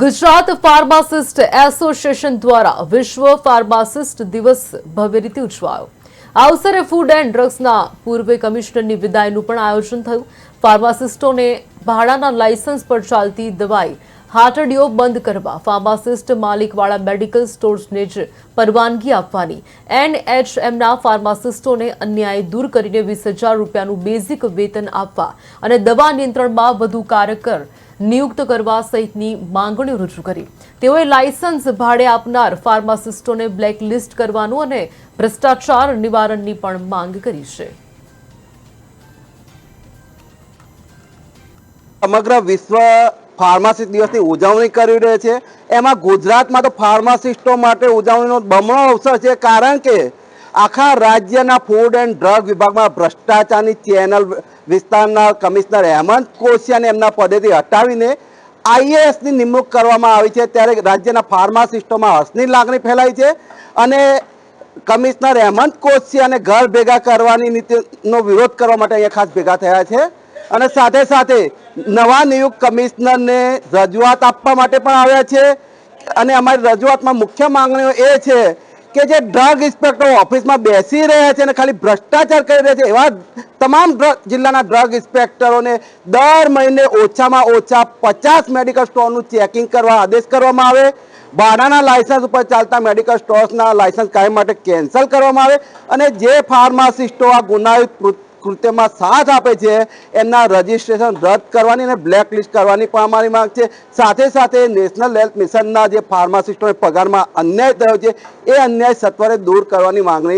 Gujarat pharmacist association દ્વારા વિશ્વ pharmacist દિવસ ભવ્ય રીતે ઉજવાયો. આ અવસરે ફૂડ એન્ડ ડ્રગ્સના પૂર્વ કમિશનરની વિદાયનું પણ આયોજન થયું. ફાર્માસિસ્ટોને ભાડાના લાયસન્સ પર ચાલતી દવાઈ હાટડીઓ બંધ કરવા ફાર્માસિસ્ટ માલિકવાળા મેડિકલ સ્ટોર્સને જ પરવાનગી આપવાની. એનએચએમના ફાર્માસિસ્ટોને અન્યાય દૂર કરીને વીસ હજાર રૂપિયાનું બેઝિક વેતન આપવા અને દવા નિયંત્રણમાં વધુ કાર્યકર નિયુક્ત કરવા સહિતની માંગણીઓ રજૂ કરી. તેઓએ લાયસન્સ ભાડે આપનાર ફાર્માસિસ્ટોને બ્લેકલિસ્ટ કરવાનું અને ભ્રષ્ટાચાર નિવારણની પણ માંગ કરી છે. સમગ્ર વિશ્વ ફાર્માસિસ્ટ દિવસની ઉજવણી કરી રહ્યો છે. એમાં ગુજરાતમાં તો ફાર્માસિસ્ટો માટે ઉજવણીનો બમણો અવસર છે, કારણ કે આખા રાજ્યના ફૂડ એન્ડ ડ્રગ વિભાગમાં ભ્રષ્ટાચારની ચેનલ વિસ્તારના કમિશનર હેમંત કોશિયાને એમના પદેથી હટાવીને આઈએએસની નિમણૂક કરવામાં આવી છે. ત્યારે રાજ્યના ફાર્માસિસ્ટોમાં હર્ષની લાગણી ફેલાઈ છે અને કમિશનર હેમંત કોશિયાને ઘર ભેગા કરવાની નીતિનો વિરોધ કરવા માટે અહીંયા ખાસ ભેગા થયા છે. અને સાથે સાથે નવા નિયુક્ત કમિશનરને રજૂઆત આપવા માટે પણ આવ્યા છે. અને અમારી રજૂઆતમાં મુખ્ય માંગણીઓ એ છે કે જે ડ્રગ ઇન્સ્પેક્ટર ઓફિસમાં બેસી રહ્યા છે અને ખાલી ભ્રષ્ટાચાર કરી રહ્યા છે, એવા તમામ જિલ્લાના ડ્રગ ઇન્સ્પેક્ટરોને દર મહિને ઓછામાં ઓછા પચાસ મેડિકલ સ્ટોરનું ચેકિંગ કરવા આદેશ કરવામાં આવે. ભાડાના લાયસન્સ ઉપર ચાલતા મેડિકલ સ્ટોર્સના લાયસન્સ કાયમ માટે કેન્સલ કરવામાં આવે. અને જે ફાર્માસિસ્ટો આ ગુનાહિત કૃત્યમાં સાથ આપે છે, એમના રજીસ્ટ્રેશન રદ કરવાની અને બ્લેક લિસ્ટ કરવાની પણ અમારી માંગ છે. સાથે સાથે નેશનલ હેલ્થ મિશનના જે ફાર્માસિસ્ટોને પગારમાં અન્યાય થયો છે, એ અન્યાય સત્વરે દૂર કરવાની માંગણી